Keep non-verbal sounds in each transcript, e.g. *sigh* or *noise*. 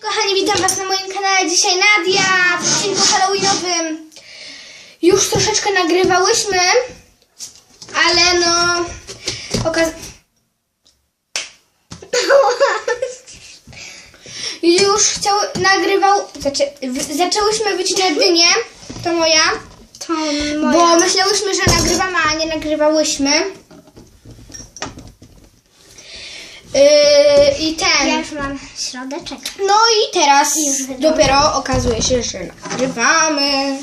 Kochani, witam Was na moim kanale. Dzisiaj Nadia w odcinku halloweenowym. Już troszeczkę nagrywałyśmy, ale no... Okaz... *laughs* Już chciał, nagrywał... Znaczy, zaczęłyśmy wycinać dynię. To moja. To Bo myślałyśmy, że nagrywamy, a nie nagrywałyśmy. Yy, I ten... Ja już mam środeczek. No i teraz wydrążyłam. dopiero okazuje się, że nagrywamy.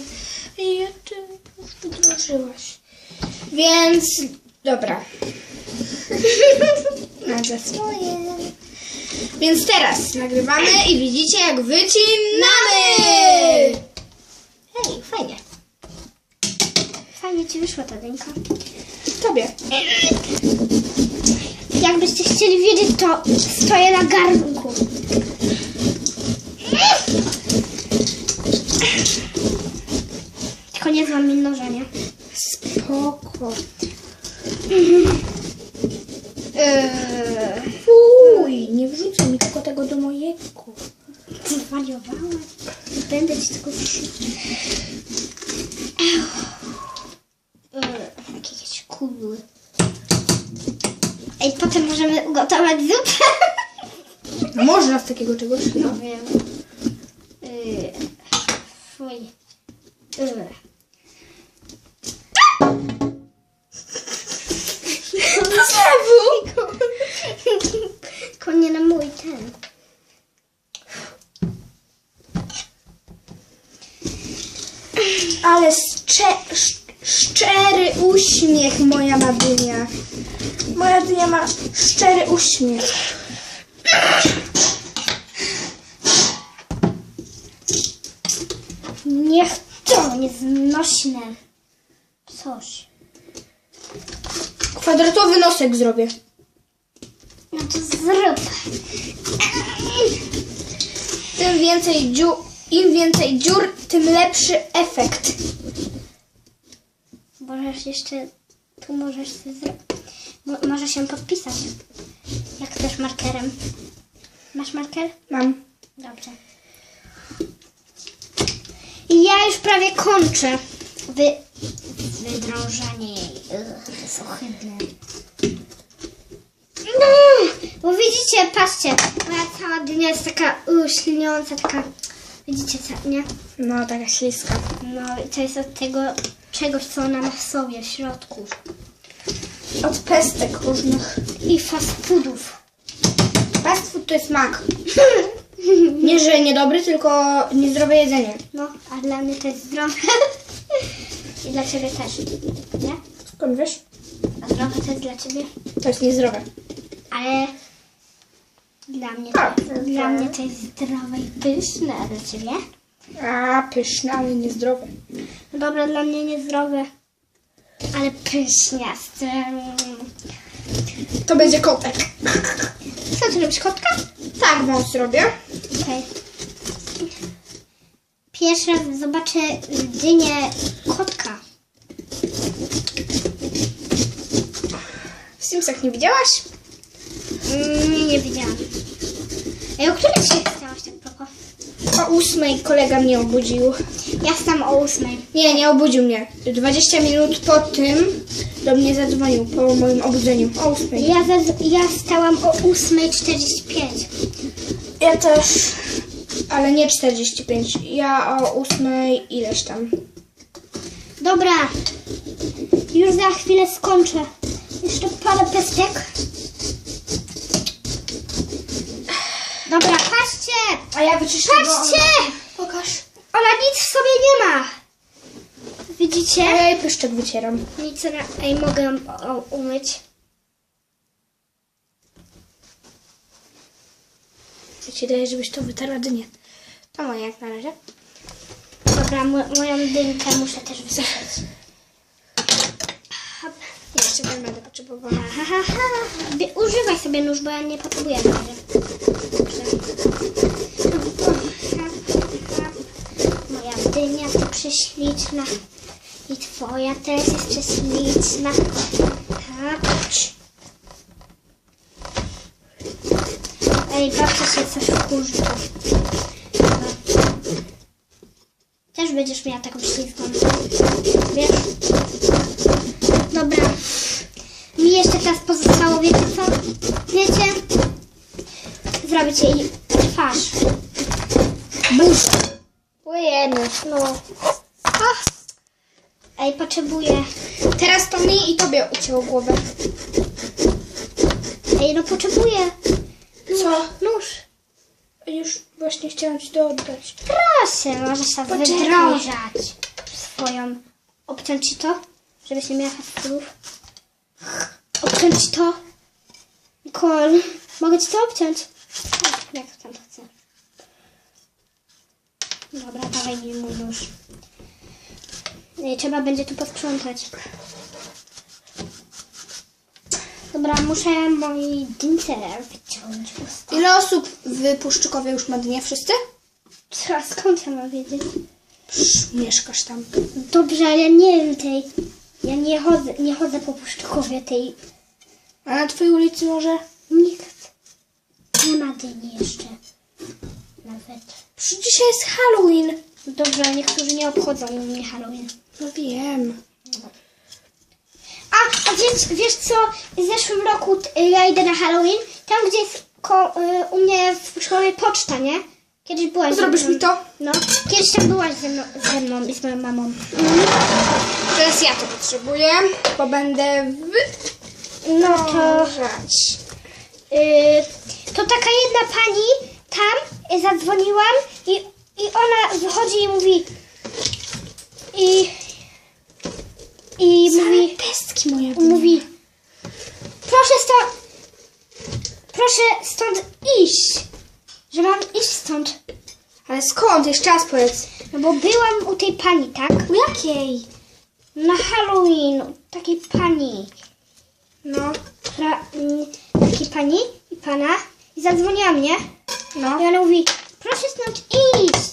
I ja ty już wydrążyłaś. Więc dobra. *laughs* Nagle swoje. Więc teraz nagrywamy i widzicie jak wycinamy. Hej, fajnie. Fajnie ci wyszła ta dynka. Tobie. Jakbyście chcieli wiedzieć, to stoję na garnku. Tylko nie znam nie? Spoko. Eee, Fuj, nie wrzucaj mi tylko tego do mojego. zwariowałam. Będę ci tylko wrzucić. Eee, jakieś kudły. Ej, potem możemy ugotować zupę. Można z takiego czegoś? No wiem. Yy, fuj. Yy. Znowu. Konie na mój ten. Ale szcze, sz, szczery uśmiech moja ma dynia. Moja dynia ma szczery uśmiech. Niech to nieznośne. Coś. Kwadratowy nosek zrobię. No to zrób. Tym więcej dziur, im więcej dziur, tym lepszy efekt. Możesz jeszcze, tu możesz sobie zrobić. Mo, może się podpisać. Jak chcesz markerem. Masz marker? Mam. Dobrze. I ja już prawie kończę wy, wydrążanie jej. To jest ohydne. No, bo widzicie, patrzcie, moja cała dynia jest taka uh, śliniąca, taka, widzicie co, nie? No, taka śliska. No i to jest od tego czegoś, co ona ma w sobie, w środku. Od pestek różnych. I fast foodów. Fast food to jest mak. *laughs* Nie, że niedobry, tylko niezdrowe jedzenie. No, a dla mnie to jest zdrowe. *laughs* I dla ciebie też, nie? Skąd wiesz? A zdrowe to jest dla ciebie? To jest niezdrowe. Ale dla mnie, Tak, to, tak. dla mnie to jest zdrowe i pyszne, a dla ciebie? A, pyszne, ale niezdrowe. No dobra, dla mnie niezdrowe, ale pyszniaste. To będzie kotek. Ty robisz, kotka? Tak, wąs robię. Okej. Pierwszy raz zobaczę dynię kotka. W Simsach nie widziałaś? Nie, nie widziałam. Ej, o której dzisiaj chciałaś tak propos? O ósmej kolega mnie obudził. Ja wstałam o ósmej. Nie, nie obudził mnie. 20 minut po tym do mnie zadzwonił, po moim obudzeniu. O ósmej. Ja, za, ja wstałam o 8.45. Ja też, ale nie 45. Ja o ósmej ileś tam. Dobra, już za chwilę skończę. Jeszcze parę pestek. Dobra, patrzcie! A ja wyczyszczę Patrzcie! Go. Pokaż. Ona nic w sobie nie ma. Widzicie? Ej, pyszczek wycieram. Nic na... Ej, mogę ją umyć. Ja ci daję, żebyś to wytarła dynię. To moje jak na razie. Dobra, mo- moją dynkę muszę też wysuszyć. Jeszcze ten będę potrzebowała. Ha, ha, ha. Używaj sobie nóż, bo ja nie potrzebuję. Moja dynia to prześliczna. I twoja też jest prześliczna. Tak. Ej, babcia się coś wkurzy. Będziesz miała taką śliską. Wiesz? Dobra. Mi jeszcze teraz pozostało, wiecie co? Wiecie? Zrobić jej twarz. Buź. Ojeny, no. Ach. Ej, potrzebuję. Teraz to mi i tobie ucięło głowę. Ej, no potrzebuję. Co? Nóż. Już właśnie chciałam ci to oddać. Proszę, możesz się Poczekaj. wydrążać swoją. Obciąć ci to, żebyś nie miała fastrów. Obciąć ci to. Nicole, mogę ci to obciąć? Jak tam chcę. Dobra, dawaj mi mój nóż. Trzeba będzie tu posprzątać. Dobra, muszę wyciąć. usta. Ile osób w Puszczykowie już ma dnie? Wszyscy? Co, skąd ja mam wiedzieć? Psz, mieszkasz tam. Dobrze, ale ja nie wiem tej. Ja nie chodzę, nie chodzę po Puszczykowie tej. A na twojej ulicy może? Nikt. Nie ma dyni jeszcze. Nawet. Psz, dzisiaj jest Halloween. Dobrze, niektórzy nie obchodzą u mnie Halloween. No wiem. A, a wiesz, wiesz co? W zeszłym roku t- ja idę na Halloween. Tam, gdzie jest ko, y, u mnie w szkole poczta, nie? Kiedyś byłaś Zrobisz mi to? No. Kiedyś tam byłaś ze mną, ze mną i z moją mamą. Teraz ja to potrzebuję, bo będę w... No to... Żać. Y, to taka jedna pani tam y, zadzwoniłam i, i ona wychodzi i mówi i i mówi Pestki mówi proszę stąd proszę stąd iść że mam iść stąd Ale skąd? Jeszcze raz powiedz. no bo byłam u tej pani tak U jakiej? na Halloween takiej pani No. mm, takiej pani i pana i zadzwoniła mnie No. I ona mówi, proszę stąd iść.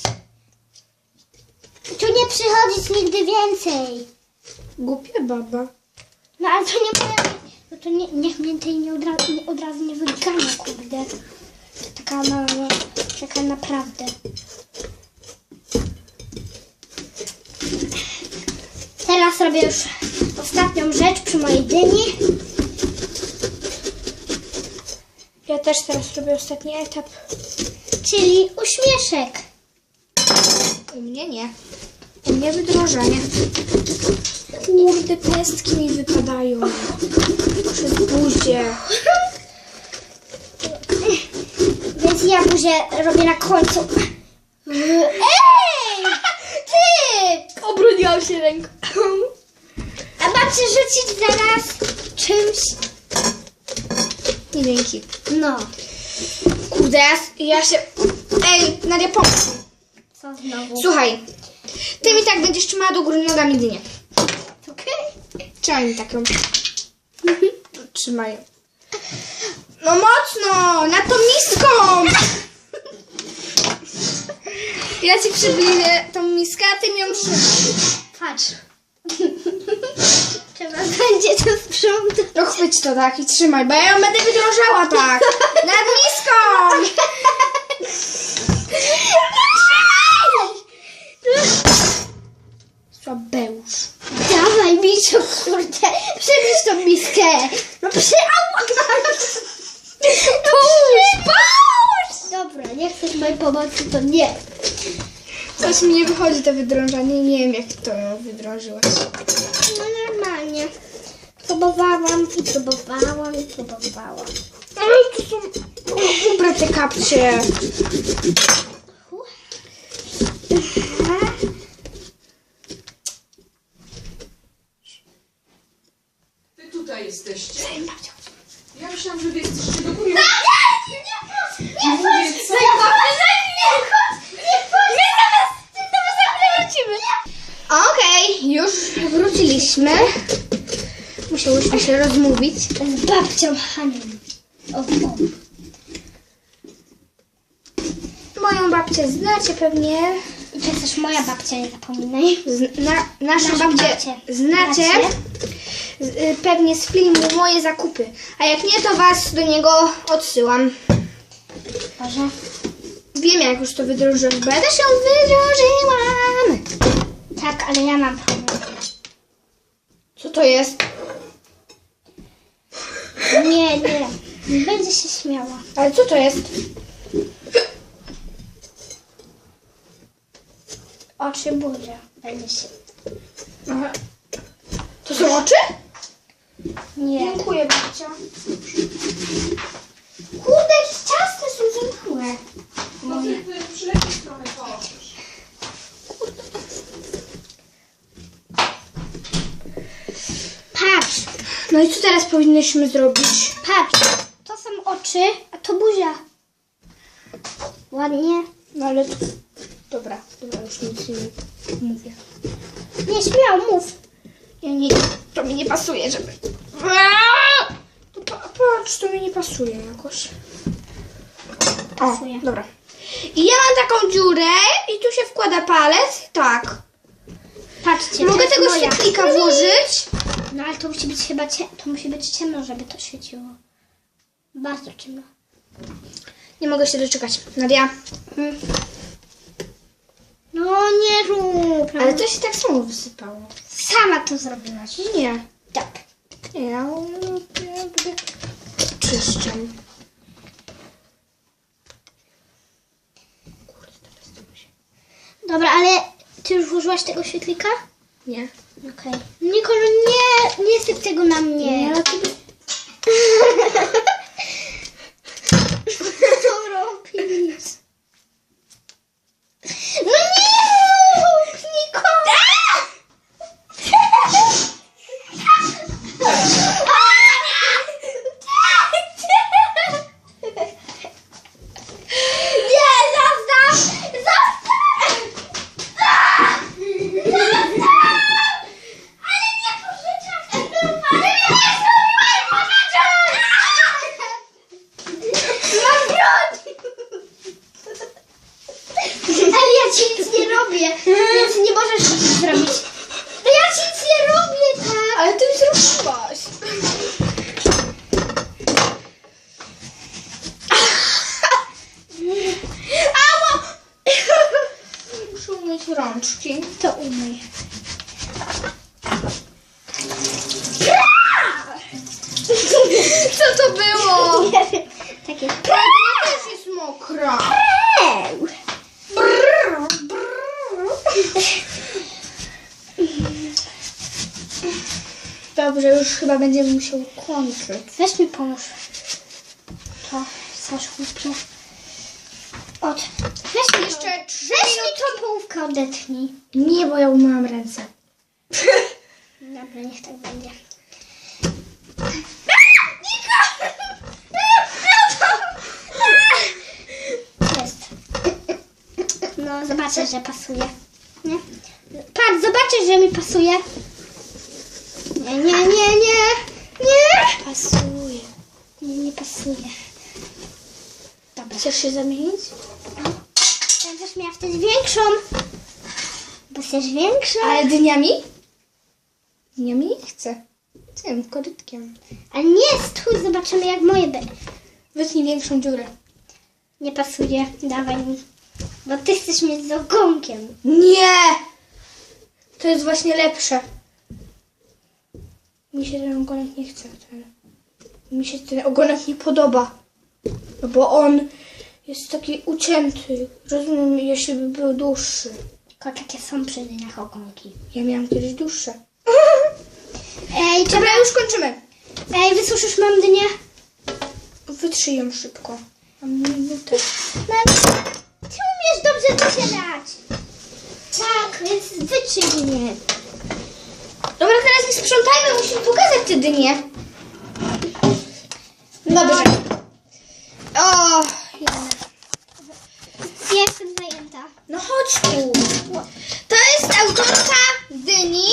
Tu nie przychodzić nigdy więcej. Głupia baba. No ale to nie moja... No to nie, niech mnie tej nie od, razu, nie od razu nie wygania, kurde. Taka mała, taka naprawdę. Teraz robię już ostatnią rzecz przy mojej dyni. Ja też teraz robię ostatni etap. Czyli uśmieszek. U mnie nie. U mnie wydrożenie. Kurde, pestki mi wypadają. Przez buzię. Więc ja buzię robię na końcu. Ej! Ty! Obroniłam się ręką. A mam cię rzucić zaraz czymś? Nie dzięki. No. Kurde, ja, ja się... Ej, Nadia, pomóż. Co znowu? Słuchaj, ty mi tak będziesz trzymała do góry nogami dynię. Mi taką. Trzymaj. No mocno! Na tą miską! Ja ci przybliżę tą miskę, a ty mi ją trzymaj. Patrz. Trzeba będzie to sprzątać. No chwyć to tak i trzymaj, bo ja ją będę wydrążała tak. Nad miską! To, kurde. Przebierz tą miskę. No przełamać. Pomóż! Pomóż! Dobra, nie chcesz mojej pomocy, to nie. Coś mi nie wychodzi to wydrążanie, nie wiem jak to wydrążyłaś. No normalnie. Próbowałam i próbowałam i próbowałam. Ale to są te kapcie. Aha. Wy tutaj jesteście. Ja myślałam, że wy jesteście do góry. Nie Mówię, co? Okej, już wróciliśmy. Musiałyśmy się rozmówić. Z babcią Hanią. O, o. Moją babcię znacie pewnie. I to jest też moja babcia, nie zapominaj. Zna, naszą Naszą babcię, babcię. znacie. Znacie? Y, pewnie z filmu Moje zakupy. A jak nie, to was do niego odsyłam. Boże. wiem, jak już to wydrożyłam, bo ja też ją wydrożyłam. Tak, ale ja mam. Co to jest? Nie, nie. Będzie się śmiała. Ale co to jest? Oczy burzę. Będzie się. Aha. To są oczy? Nie. Dziękuję, babcia. Kurde, jakieś ciasne są za małe. No ty, ty przylecisz trochę położysz. Patrz, No i co teraz powinnyśmy zrobić? patrz. To są oczy, a to buzia. Ładnie. No ale... Dobra, dobra, już nic nie mówię. Nie, śmiało, mów. Ja nie... To mi nie pasuje, żeby... Patrz, to mi nie pasuje jakoś. O, Pasuje. dobra. I ja mam taką dziurę i tu się wkłada palec. Tak. Patrzcie. to Mogę jest tego moja. świetlika włożyć? No ale to musi być chyba cie... to musi być ciemno, żeby to świeciło. Bardzo ciemno. Nie mogę się doczekać. Nadia. Mm. No nie rób. Ale to się tak samo wysypało. Sama to zrobiłaś. Nie. Tak. Nie, ja, mi się... Dobra, ale ty już włożyłaś tego świetlika? Nie. Okej. Nikolu, nie, nie syp tego na mnie. ale to *laughs* by... Co robisz? No nie rób, Nikola! Nie, zostaw! Zostaw! Zostaw! Ale nie pożyczam! Ale nie zrobiłam pożyczam! Mam broń! Ale ja ci nic nie robię, więc nie możesz nic zrobić. No ja ci nic nie robię, tak? Ale ty mi zrobiłaś. Ała! Muszę umyć rączki. To umyj. Co to było? Takie... Ja też jest mokra. Dobrze, już chyba będziemy musiał kończyć. Weź mi pomóż. To, coś głupie. Od. Weź mi Jeszcze trzy Weź mi tą połówkę odetnij. Nie, bo ja umyłam ręce. Dobra, niech tak będzie. *laughs* Jest. No, zobaczę, że pasuje. Nie? Patrz, zobaczysz, że mi pasuje. Nie, nie, nie, nie. Nie. Pasuje. Nie, nie pasuje. Dobra. Chcesz się zamienić? Będziesz miała wtedy większą. Bo chcesz większą. Ale dniami? Dniami nie chcę. Tym korytkiem. Ale nie, stój, zobaczymy jak moje będzie. Wytnij większą dziurę. Nie pasuje, dawaj mi. Bo ty chcesz mieć z ogonkiem. Nie! To jest właśnie lepsze. Mi się ten ogonek nie chce. Ten. Mi się ten ogonek nie podoba. No bo on jest taki ucięty. Rozumiem, jeśli by był dłuższy. Tylko takie są przy dyniach ogonki. Ja miałam kiedyś dłuższe. *laughs* Ej, Dobra, już kończymy. Ej, wysuszysz mam dynię? Wytrzyj ją szybko. Mam minutę. No, ty umiesz dobrze wycierać. Tak, więc wytrzyj dynię. Sprzątajmy, musimy pokazać te dynie. Dobrze. O. Ja jestem zajęta. No chodź tu. To jest autorka dyni.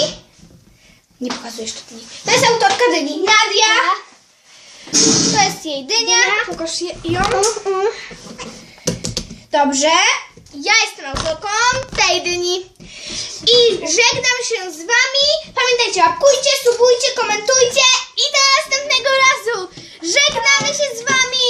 Nie pokazuję jeszcze dyni. To jest autorka dyni. Nadia. To jest jej dynia. Pokaż ją. Dobrze. Ja jestem autorką tej dyni. I żegnam się z wami. Pamiętajcie, łapkujcie, subujcie, komentujcie i do następnego razu. Żegnamy się z wami.